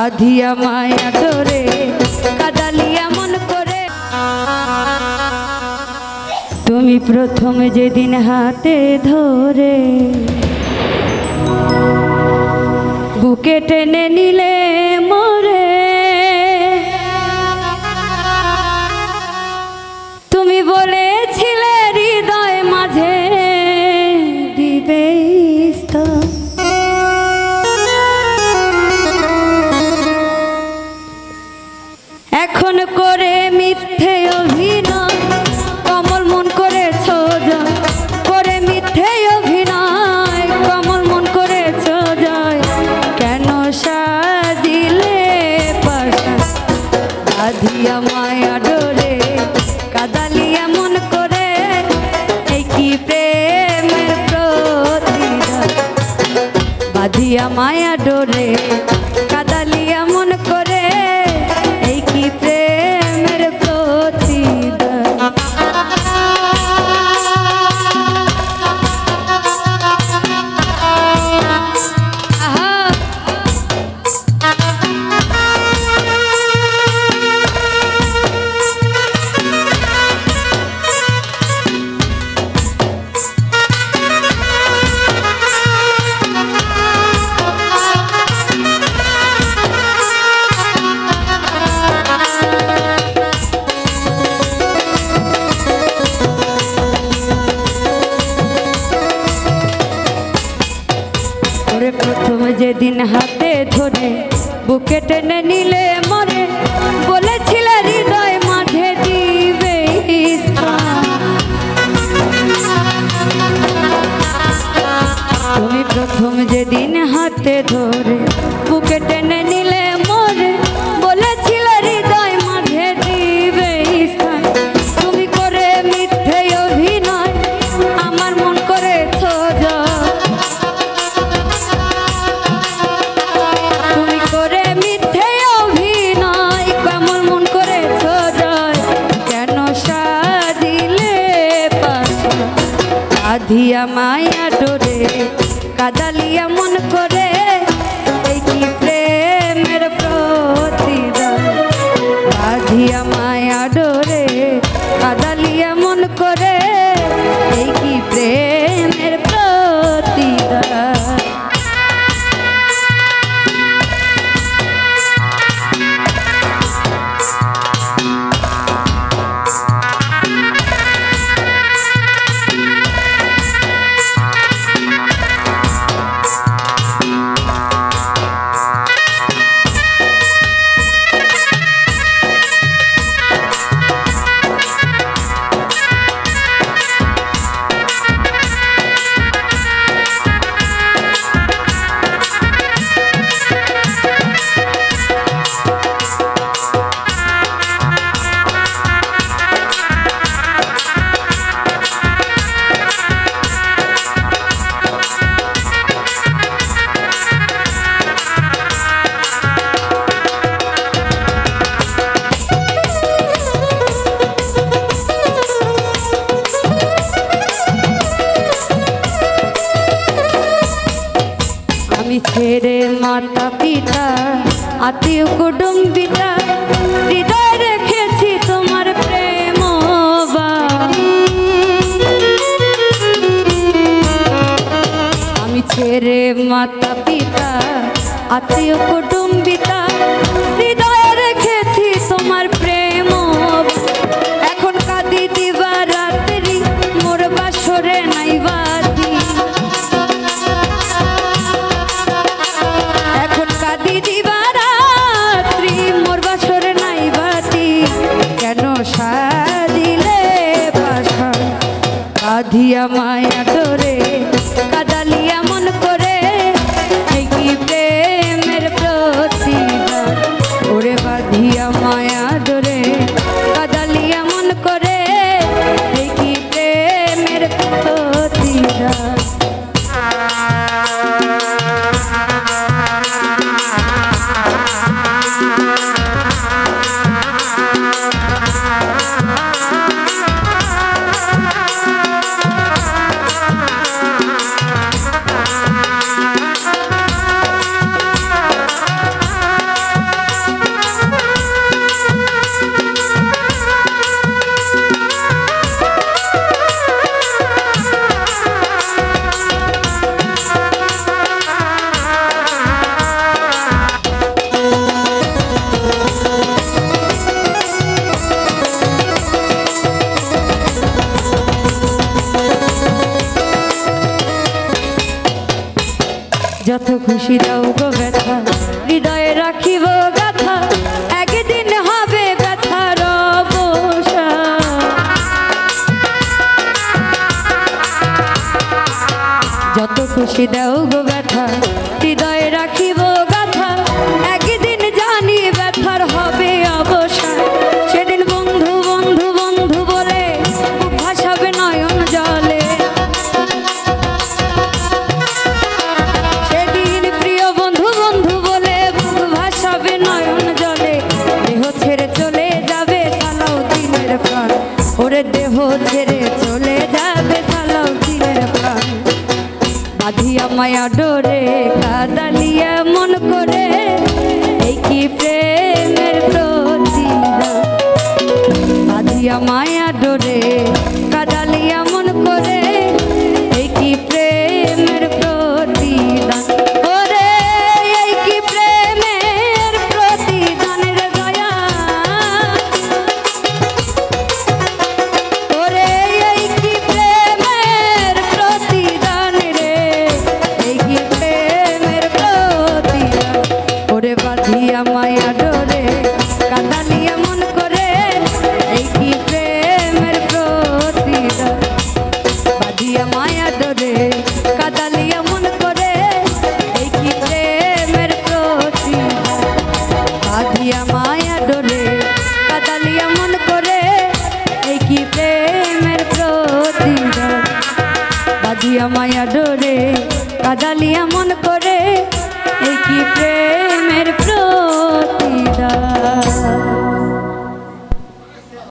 রাধিয়া মায়া ধরে কাদালিয়া মন করে। তুমি প্রথম যেদিন হাতে ধরে বুকে টেনে নিলে প্রেমের প্রতিদান। বাঁধিয়া মায়া ডোরে যেদিন হাতে ধরে বুকে টেনে নিলে মরে কাঁধিয়া মায়া ডোরে, কাদালিয়া মন করে, এই কি প্রেমের প্রতিদান? মায়া ডোরে, কাদালিয়া মন করে, এই কি আত্মীয় কুটুম্বিতা হৃদয় রেখেছি তোমার প্রেম আমি ছেড়ে মাতা পিতা আত্মীয় কুটুম্ব দিয়া মায়া যত খুশি দাও গো ব্যথা, হৃদয়ে রাখিব গাথা, একদিন হবে ব্যথার যত খুশি দাও গো ব্যথা, হৃদয়ে রাখিব কাঁদিয়া মায়া ডোরে কাদালিয়া মন করে এই কি প্রেমের প্রতিদান? কাঁদিয়া মায়া দিদা বাদিয়া মায়া ডোরে কাদালিয়া মন করে এই কি প্রেমের প্রতিদা